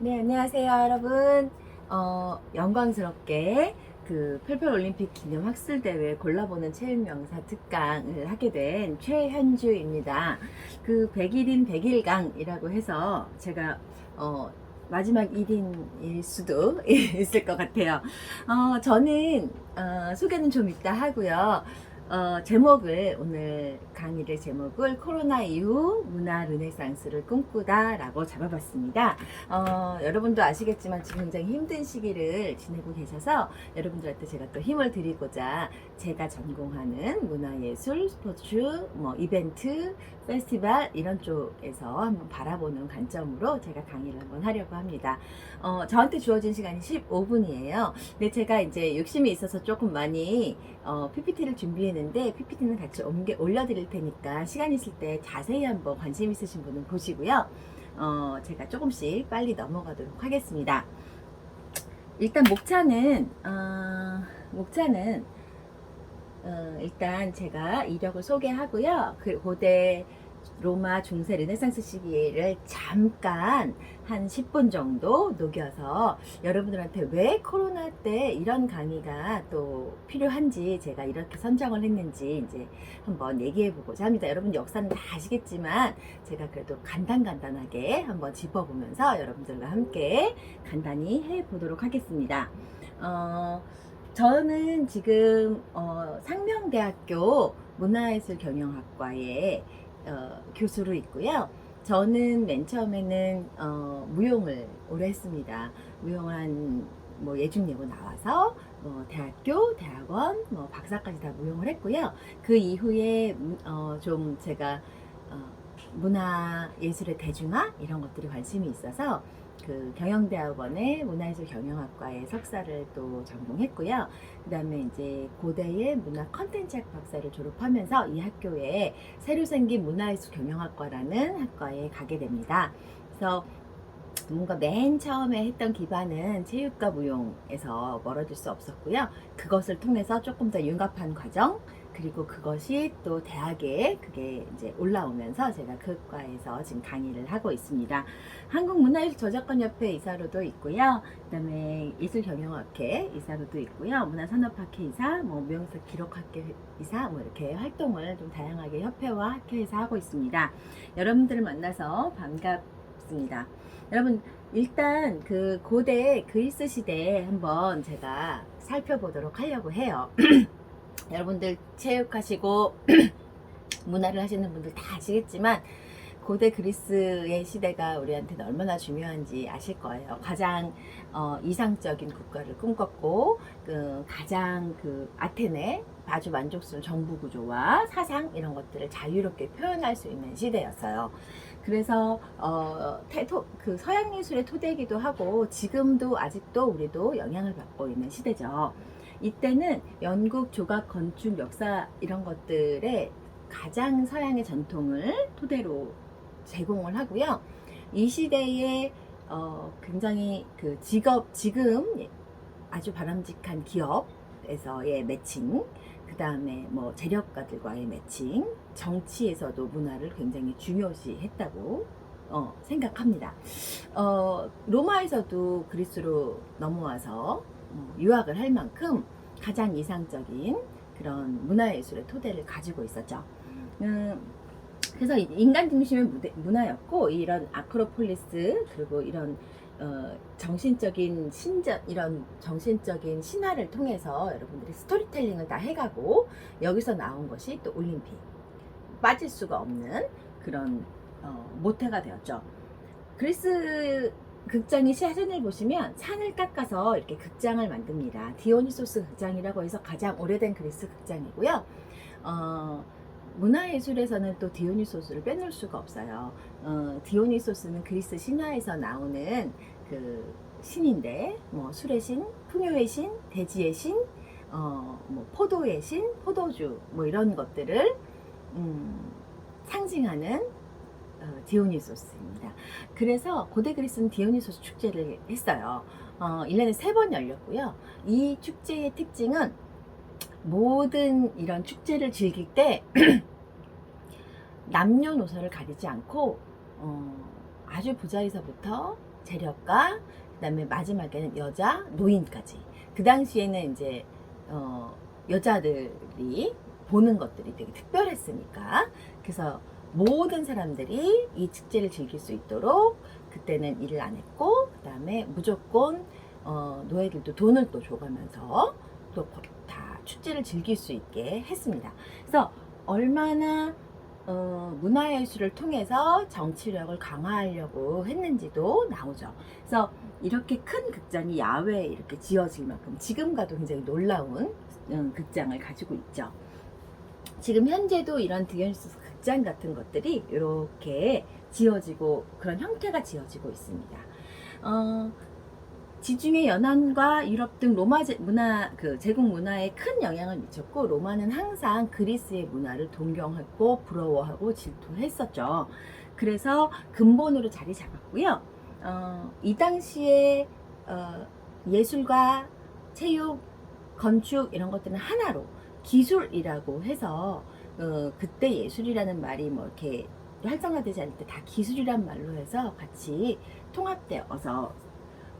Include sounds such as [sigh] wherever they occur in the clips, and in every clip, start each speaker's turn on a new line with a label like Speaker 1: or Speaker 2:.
Speaker 1: 네, 안녕하세요, 여러분. 어, 영광스럽게 그 펠펠 올림픽 기념 학술 대회 골라보는 체육 명사 특강을 하게 된 최현주입니다. 그 100일인 100일강이라고 해서 제가 어, 마지막 1인일 수도 [laughs] 있을 것 같아요. 어, 저는 어, 소개는 좀 이따 하고요. 어, 제목을 오늘 강의를 제목을 코로나 이후 문화 르네상스를 꿈꾸다라고 잡아봤습니다. 어, 여러분도 아시겠지만 지금 굉장히 힘든 시기를 지내고 계셔서 여러분들한테 제가 또 힘을 드리고자 제가 전공하는 문화예술, 스포츠, 뭐 이벤트, 페스티벌 이런 쪽에서 한번 바라보는 관점으로 제가 강의를 한번 하려고 합니다. 어, 저한테 주어진 시간이 15분이에요. 근데 제가 이제 욕심이 있어서 조금 많이 어, PPT를 준비했는데 PPT는 같이 옮겨, 올려드릴 테니까 시간 있을 때 자세히 한번 관심 있으신 분은 보시고요. 어, 제가 조금씩 빨리 넘어가도록 하겠습니다. 일단 목차는 어, 목차는 어, 일단 제가 이력을 소개하고요. 그 고대 로마 중세 르네상스 시기를 잠깐 한 10분 정도 녹여서 여러분들한테 왜 코로나 때 이런 강의가 또 필요한지 제가 이렇게 선정을 했는지 이제 한번 얘기해 보고자 합니다. 여러분 역사는 다 아시겠지만 제가 그래도 간단간단하게 한번 짚어보면서 여러분들과 함께 간단히 해 보도록 하겠습니다. 어, 저는 지금 어, 상명대학교 문화예술 경영학과에 어, 교수로 있고요. 저는 맨 처음에는 어, 무용을 오래 했습니다. 무용한 뭐 예중예고 나와서 뭐 대학교, 대학원, 뭐 박사까지 다 무용을 했고요. 그 이후에 음, 어, 좀 제가 어, 문화 예술의 대중화 이런 것들이 관심이 있어서 그 경영대학원의 문화예술 경영학과에 석사를 또 전공했고요. 그 다음에 이제 고대의 문화 컨텐츠학 박사를 졸업하면서 이 학교에 새로 생긴 문화예술 경영학과라는 학과에 가게 됩니다. 그래서 뭔가 맨 처음에 했던 기반은 체육과 무용에서 멀어질 수 없었고요. 그것을 통해서 조금 더 융합한 과정, 그리고 그것이 또 대학에 그게 이제 올라오면서 제가 그 과에서 지금 강의를 하고 있습니다. 한국문화예술 저작권협회 이사로도 있고요. 그다음에 예술경영학회 이사로도 있고요. 문화산업학회 이사, 뭐 무용사 기록학회 이사, 뭐 이렇게 활동을 좀 다양하게 협회와 학회에서 하고 있습니다. 여러분들을 만나서 반갑습니다. 여러분 일단 그 고대 그리스 시대 한번 제가 살펴보도록 하려고 해요. [clears throat] 여러분들 체육하시고 [clears throat] 문화를 하시는 분들 다 아시겠지만 고대 그리스의 시대가 우리한테는 얼마나 중요한지 아실 거예요. 가장 어, 이상적인 국가를 꿈꿨고 그 가장 그 아테네 아주 만족스러운 정부 구조와 사상 이런 것들을 자유롭게 표현할 수 있는 시대였어요. 그래서 어, 태토, 그 서양 예술의 토대이기도 하고 지금도 아직도 우리도 영향을 받고 있는 시대죠. 이때는 연극, 조각, 건축, 역사 이런 것들의 가장 서양의 전통을 토대로 제공을 하고요. 이 시대에 어, 굉장히 그 직업 지금 아주 바람직한 기업에서의 매칭, 그 다음에 뭐 재력가들과의 매칭, 정치에서도 문화를 굉장히 중요시했다고 어, 생각합니다. 어, 로마에서도 그리스로 넘어와서 어, 유학을 할 만큼 가장 이상적인 그런 문화예술의 토대를 가지고 있었죠. 음, 그래서 인간 중심의 무대, 문화였고 이런 아크로폴리스 그리고 이런 어, 정신적인 신전 이런 정신적인 신화를 통해서 여러분들이 스토리텔링을 다 해가고 여기서 나온 것이 또 올림픽 빠질 수가 없는 그런 어, 모태가 되었죠. 그리스 극장의 사진을 보시면 산을 깎아서 이렇게 극장을 만듭니다. 디오니소스 극장이라고 해서 가장 오래된 그리스 극장이고요. 어, 문화예술에서는 또 디오니소스를 빼놓을 수가 없어요. 어, 디오니소스는 그리스 신화에서 나오는 그 신인데, 뭐 술의 신, 풍요의 신, 대지의 신, 어, 뭐 포도의 신, 포도주, 뭐 이런 것들을 음, 상징하는 어, 디오니소스입니다. 그래서 고대 그리스는 디오니소스 축제를 했어요. 어, 1년에 세번 열렸고요. 이 축제의 특징은 모든 이런 축제를 즐길 때 [clears throat] 남녀노소를 가리지 않고 어, 아주 부자에서부터 재력가, 그다음에 마지막에는 여자, 노인까지. 그 당시에는 이제 어, 여자들이 보는 것들이 되게 특별했으니까 그래서 모든 사람들이 이 축제를 즐길 수 있도록 그때는 일을 안 했고 그 다음에 무조건 어, 노예들도 돈을 또 줘가면서 또 다 축제를 즐길 수 있게 했습니다. 그래서 얼마나 어, 문화예술을 통해서 정치력을 강화하려고 했는지도 나오죠. 그래서 이렇게 큰 극장이 야외에 이렇게 지어질 만큼 지금과도 굉장히 놀라운 음, 극장을 가지고 있죠. 지금 현재도 이런 디onysus 극장 같은 것들이 이렇게 지어지고 그런 형태가 지어지고 있습니다. 어, 지중해 연안과 유럽 등 로마 제- 문화 그 제국 문화에 큰 영향을 미쳤고 로마는 항상 그리스의 문화를 동경했고 부러워하고 질투했었죠. 그래서 근본으로 자리 잡았고요. 어, 이 당시에 어, 예술과 체육, 건축 이런 것들은 하나로 기술이라고 해서 어, 그때 예술이라는 말이 뭐 이렇게 활성화되지 않을 때 다 기술이란 말로 해서 같이 통합되어서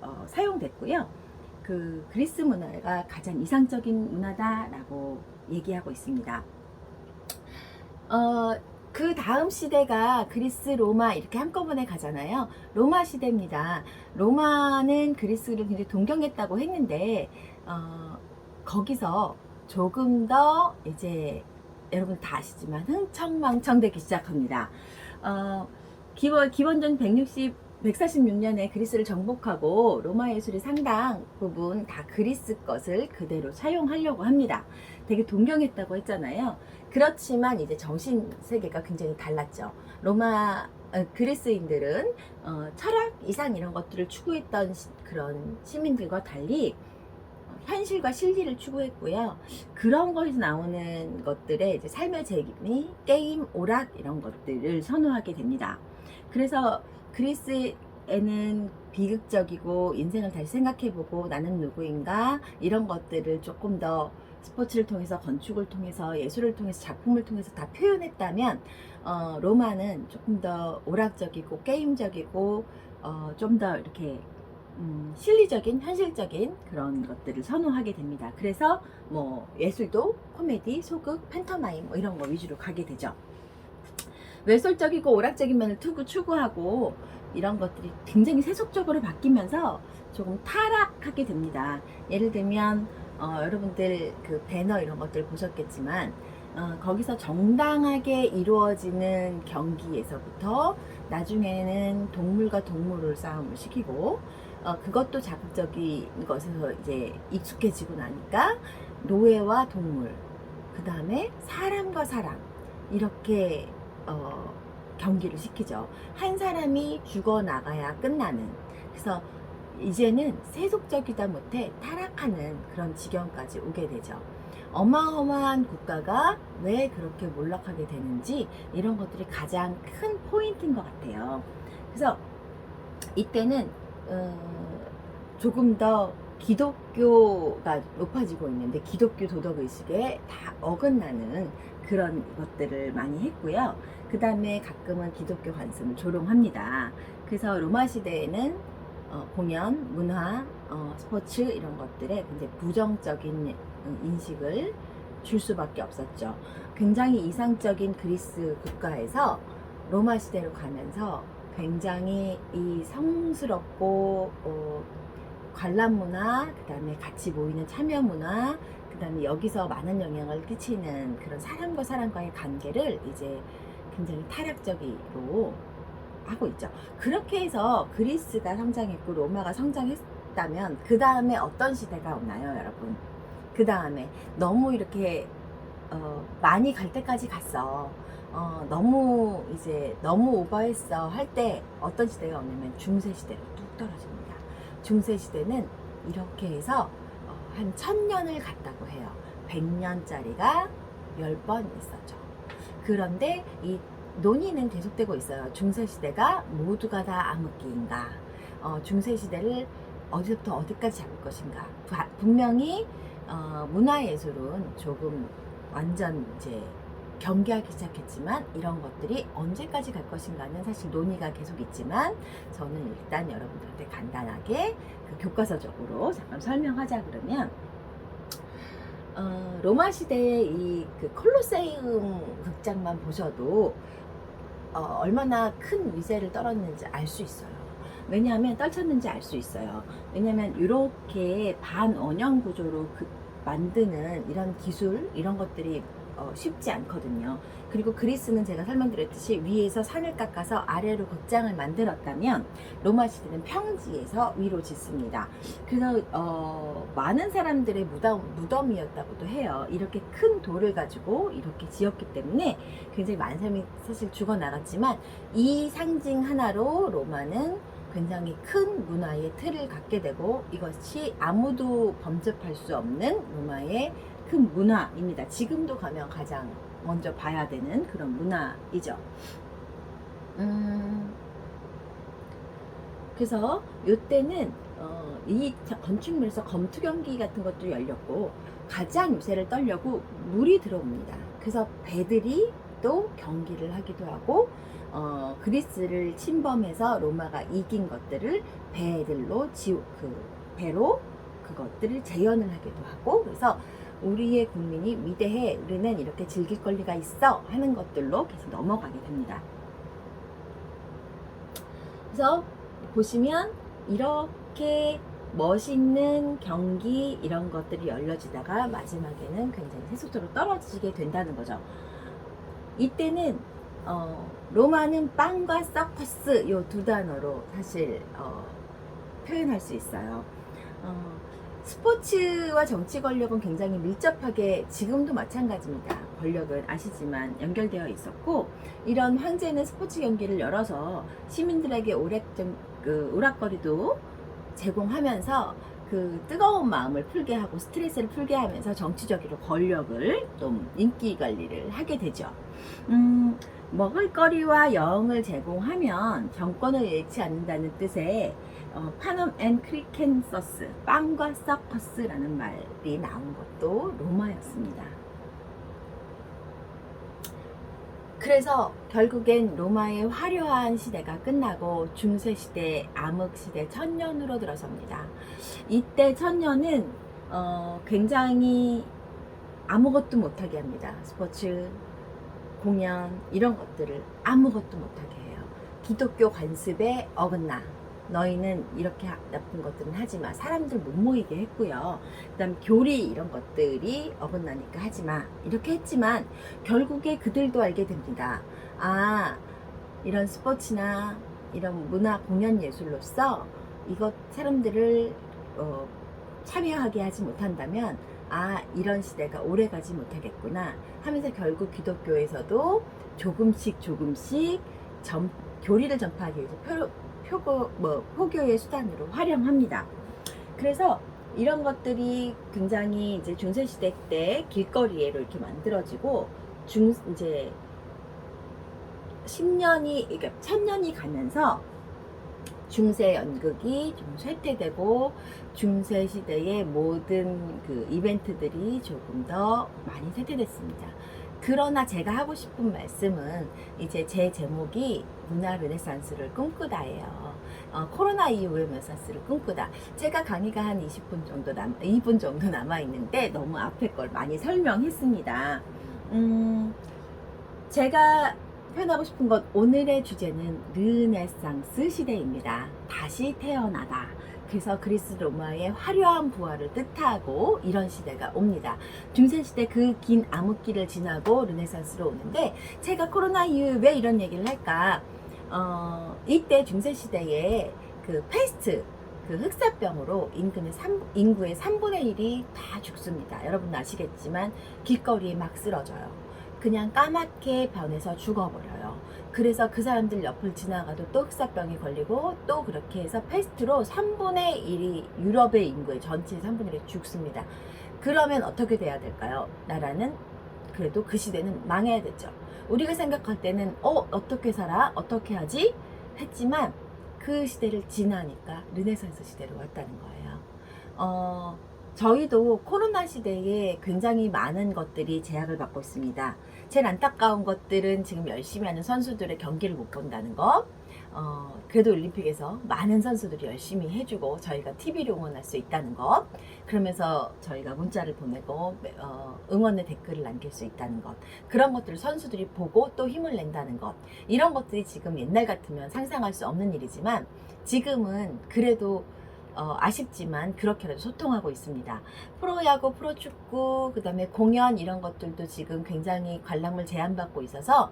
Speaker 1: 어, 사용됐고요. 그 그리스 문화가 가장 이상적인 문화다라고 얘기하고 있습니다. 어, 그 다음 시대가 그리스, 로마 이렇게 한꺼번에 가잖아요. 로마 시대입니다. 로마는 그리스를 굉장히 동경했다고 했는데 어, 거기서 조금 더 이제 여러분 다 아시지만 흥청망청 되기 시작합니다. 어, 기원, 기원전 160 146년에 그리스를 정복하고 로마 예술이 상당 부분 다 그리스 것을 그대로 사용하려고 합니다. 되게 동경했다고 했잖아요. 그렇지만 이제 정신 세계가 굉장히 달랐죠. 로마 어, 그리스인들은 어, 철학 이상 이런 것들을 추구했던 시- 그런 시민들과 달리 어, 현실과 실리를 추구했고요. 그런 거에서 나오는 것들의 이제 삶의 재미, 게임, 오락 이런 것들을 선호하게 됩니다. 그래서 그리스에는 비극적이고 인생을 다시 생각해보고 나는 누구인가 이런 것들을 조금 더 스포츠를 통해서 건축을 통해서 예술을 통해서 작품을 통해서 다 표현했다면 어, 로마는 조금 더 오락적이고 게임적이고 어, 좀 더 이렇게 음, 실리적인 현실적인 그런 것들을 선호하게 됩니다. 그래서 뭐 예술도 코미디, 소극, 팬터마임 뭐 이런 거 위주로 가게 되죠. 외설적이고 오락적인 면을 투구 추구하고 이런 것들이 굉장히 세속적으로 바뀌면서 조금 타락하게 됩니다. 예를 들면 어, 여러분들 그 배너 이런 것들 보셨겠지만 어, 거기서 정당하게 이루어지는 경기에서부터 나중에는 동물과 동물을 싸움을 시키고 어, 그것도 자극적인 것에서 이제 익숙해지고 나니까 노예와 동물 그 다음에 사람과 사람 이렇게 어, 경기를 시키죠. 한 사람이 죽어 나가야 끝나는. 그래서 이제는 세속적이다 못해 타락하는 그런 지경까지 오게 되죠. 어마어마한 국가가 왜 그렇게 몰락하게 되는지 이런 것들이 가장 큰 포인트인 것 같아요. 그래서 이때는 어, 조금 더 기독교가 높아지고 있는데 기독교 도덕 의식에 다 어긋나는 그런 것들을 많이 했고요. 그 다음에 가끔은 기독교 관습을 조롱합니다. 그래서 로마 시대에는 어, 공연, 문화, 어, 스포츠 이런 것들에 굉장히 부정적인 음, 인식을 줄 수밖에 없었죠. 굉장히 이상적인 그리스 국가에서 로마 시대로 가면서 굉장히 이 성스럽고 어, 관람 문화, 그 다음에 같이 모이는 참여 문화, 그 다음에 여기서 많은 영향을 끼치는 그런 사람과 사람과의 관계를 이제 굉장히 타락적으로 하고 있죠. 그렇게 해서 그리스가 성장했고 로마가 성장했다면 그 다음에 어떤 시대가 오나요, 여러분? 그 다음에 너무 이렇게 어, 많이 갈 때까지 갔어. 어, 너무 이제 너무 오버했어 할 때 어떤 시대가 오냐면 중세 시대로 뚝 떨어집니다. 중세 시대는 이렇게 해서 어, 한 천년을 갔다고 해요. 100년짜리가 10번 있었죠. 그런데 이 논의는 계속되고 있어요. 중세 시대가 모두가 다 암흑기인가? 어, 중세 시대를 어디서부터 어디까지 잡을 것인가? 부- 분명히 어, 문화예술은 조금 완전 이제 경계하기 시작했지만 이런 것들이 언제까지 갈 것인가는 사실 논의가 계속 있지만 저는 일단 여러분들한테 간단하게 그 교과서적으로 잠깐 설명하자 그러면 어, 로마 시대의 이 그 콜로세움 극장만 보셔도 어, 얼마나 큰 위세를 떨었는지 알 수 있어요. 왜냐하면 떨쳤는지 알 수 있어요. 왜냐하면 이렇게 반원형 구조로 그 만드는 이런 기술 이런 것들이 어, 쉽지 않거든요. 그리고 그리스는 제가 설명드렸듯이 위에서 산을 깎아서 아래로 극장을 만들었다면 로마 시대는 평지에서 위로 짓습니다. 그래서 어, 많은 사람들의 무덤, 무덤이었다고도 해요. 이렇게 큰 돌을 가지고 이렇게 지었기 때문에 굉장히 많은 사람이 사실 죽어나갔지만 이 상징 하나로 로마는 굉장히 큰 문화의 틀을 갖게 되고 이것이 아무도 범접할 수 없는 로마의 큰 문화입니다. 지금도 가면 가장 먼저 봐야 되는 그런 문화이죠. 음, 그래서 이때는 어, 이 건축물에서 검투 경기 같은 것도 열렸고 가장 유세를 떨려고 물이 들어옵니다. 그래서 배들이 또 경기를 하기도 하고 어, 그리스를 침범해서 로마가 이긴 것들을 배들로 지, 그 배로 그것들을 재현을 하기도 하고 그래서 우리의 국민이 위대해 우리는 이렇게 즐길 권리가 있어 하는 것들로 계속 넘어가게 됩니다. 그래서 보시면 이렇게 멋있는 경기 이런 것들이 열려지다가 마지막에는 굉장히 세속적으로 떨어지게 된다는 거죠. 이때는 어, 로마는 빵과 서커스 요두 단어로 사실 어, 표현할 수 있어요. 어, 스포츠와 정치 권력은 굉장히 밀접하게 지금도 마찬가지입니다. 권력은 아시지만 연결되어 있었고 이런 황제는 스포츠 경기를 열어서 시민들에게 오락 좀, 그 오락거리도 제공하면서 그 뜨거운 마음을 풀게 하고 스트레스를 풀게 하면서 정치적으로 권력을 좀 인기 관리를 하게 되죠. 음, 먹을거리와 여행을 제공하면 정권을 잃지 않는다는 뜻의 어, 파넘 앤 크리켄서스 빵과 서커스라는 말이 나온 것도 로마였습니다. 그래서 결국엔 로마의 화려한 시대가 끝나고 중세 시대, 암흑 시대, 천년으로 들어섭니다. 이때 천년은 어, 굉장히 아무것도 못하게 합니다. 스포츠, 공연 이런 것들을 아무것도 못하게 해요. 기독교 관습에 어긋나 너희는 이렇게 하- 나쁜 것들은 하지 마. 사람들 못 모이게 했고요. 그다음 교리 이런 것들이 어긋나니까 하지 마. 이렇게 했지만 결국에 그들도 알게 됩니다. 아 이런 스포츠나 이런 문화 공연 예술로서 이것 사람들을 어, 참여하게 하지 못한다면 아 이런 시대가 오래 가지 못하겠구나 하면서 결국 기독교에서도 조금씩 조금씩 점, 교리를 전파하기 위해서 표, 표고 뭐 포교의 수단으로 활용합니다. 그래서 이런 것들이 굉장히 이제 중세 시대 때 길거리에로 이렇게 만들어지고 중 이제 10년이 그러니까 1000년이 가면서 중세 연극이 좀 쇠퇴되고 중세 시대의 모든 그 이벤트들이 조금 더 많이 쇠퇴됐습니다. 그러나 제가 하고 싶은 말씀은 이제 제 제목이 문화 르네상스를 꿈꾸다예요. 어, 코로나 이후의 르네상스를 꿈꾸다. 제가 강의가 한 20분 정도 남, 2분 정도 남아 있는데 너무 앞에 걸 많이 설명했습니다. 음, 제가 표현하고 싶은 것 오늘의 주제는 르네상스 시대입니다. 다시 태어나다. 그래서 그리스 로마의 화려한 부활을 뜻하고 이런 시대가 옵니다. 중세 시대 그 긴 암흑기를 지나고 르네상스로 오는데 제가 코로나 이후 왜 이런 얘기를 할까? 어, 이때 중세 시대에 그 페스트 그 흑사병으로 인근의 3, 인구의 3분의 1이 다 죽습니다. 여러분 아시겠지만 길거리에 막 쓰러져요. 그냥 까맣게 변해서 죽어버려요. 그래서 그 사람들 옆을 지나가도 또 흑사병이 걸리고 또 그렇게 해서 패스트로 3분의 1이 유럽의 인구의 전체의 3분의 1이 죽습니다. 그러면 어떻게 돼야 될까요? 나라는 그래도 그 시대는 망해야 됐죠. 우리가 생각할 때는 어 어떻게 살아? 어떻게 하지? 했지만 그 시대를 지나니까 르네상스 시대로 왔다는 거예요. 어, 저희도 코로나 시대에 굉장히 많은 것들이 제약을 받고 있습니다. 제일 안타까운 것들은 지금 열심히 하는 선수들의 경기를 못 본다는 것. 어, 그래도 올림픽에서 많은 선수들이 열심히 해주고 저희가 TV로 응원할 수 있다는 것. 그러면서 저희가 문자를 보내고 어, 응원의 댓글을 남길 수 있다는 것. 그런 것들을 선수들이 보고 또 힘을 낸다는 것. 이런 것들이 지금 옛날 같으면 상상할 수 없는 일이지만 지금은 그래도 어, 아쉽지만 그렇게라도 소통하고 있습니다. 프로야구, 프로축구, 그 다음에 공연 이런 것들도 지금 굉장히 관람을 제한받고 있어서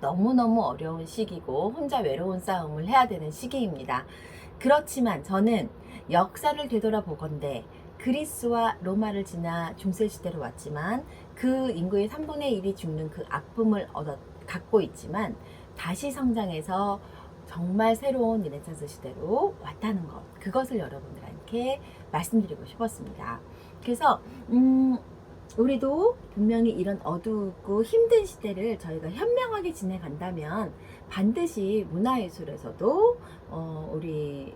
Speaker 1: 너무너무 어려운 시기고 혼자 외로운 싸움을 해야 되는 시기입니다. 그렇지만 저는 역사를 되돌아보건대 그리스와 로마를 지나 중세시대로 왔지만 그 인구의 3분의 1이 죽는 그 아픔을 얻어 갖고 있지만 다시 성장해서 정말 새로운 르네상스 시대로 왔다는 것 그것을 여러분들한테 말씀드리고 싶었습니다. 그래서 음, 우리도 분명히 이런 어둡고 힘든 시대를 저희가 현명하게 지내간다면 반드시 문화예술에서도 어, 우리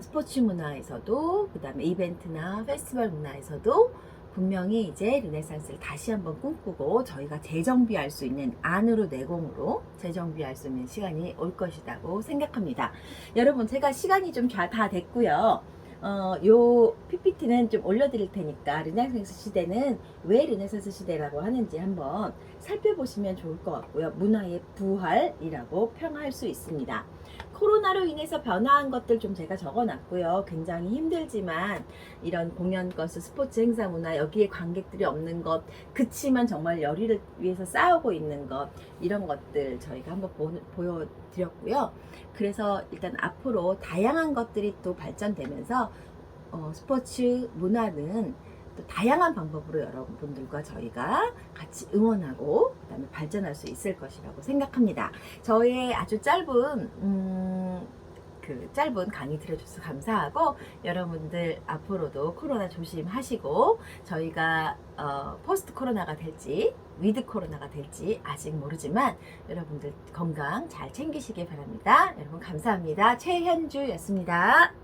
Speaker 1: 스포츠 문화에서도 그 다음에 이벤트나 페스티벌 문화에서도 분명히 이제 르네상스를 다시 한번 꿈꾸고 저희가 재정비할 수 있는 안으로 내공으로 재정비할 수 있는 시간이 올 것이라고 생각합니다. 여러분 제가 시간이 좀 다 됐고요. 어, 요 PPT는 좀 올려드릴 테니까 르네상스 시대는 왜 르네상스 시대라고 하는지 한번 살펴보시면 좋을 것 같고요. 문화의 부활이라고 평할 수 있습니다. 코로나로 인해서 변화한 것들 좀 제가 적어놨고요. 굉장히 힘들지만 이런 공연 건수, 스포츠 행사 문화, 여기에 관객들이 없는 것, 그치만 정말 열의를 위해서 싸우고 있는 것, 이런 것들 저희가 한번 보, 보여드렸고요. 그래서 일단 앞으로 다양한 것들이 또 발전되면서 어, 스포츠 문화는 또 다양한 방법으로 여러분들과 저희가 같이 응원하고 그다음에 발전할 수 있을 것이라고 생각합니다. 저의 아주 짧은 음, 그 짧은 강의 들어줘서 감사하고 여러분들 앞으로도 코로나 조심하시고 저희가 어, 포스트 코로나가 될지 위드 코로나가 될지 아직 모르지만 여러분들 건강 잘 챙기시기 바랍니다. 여러분 감사합니다. 최현주였습니다.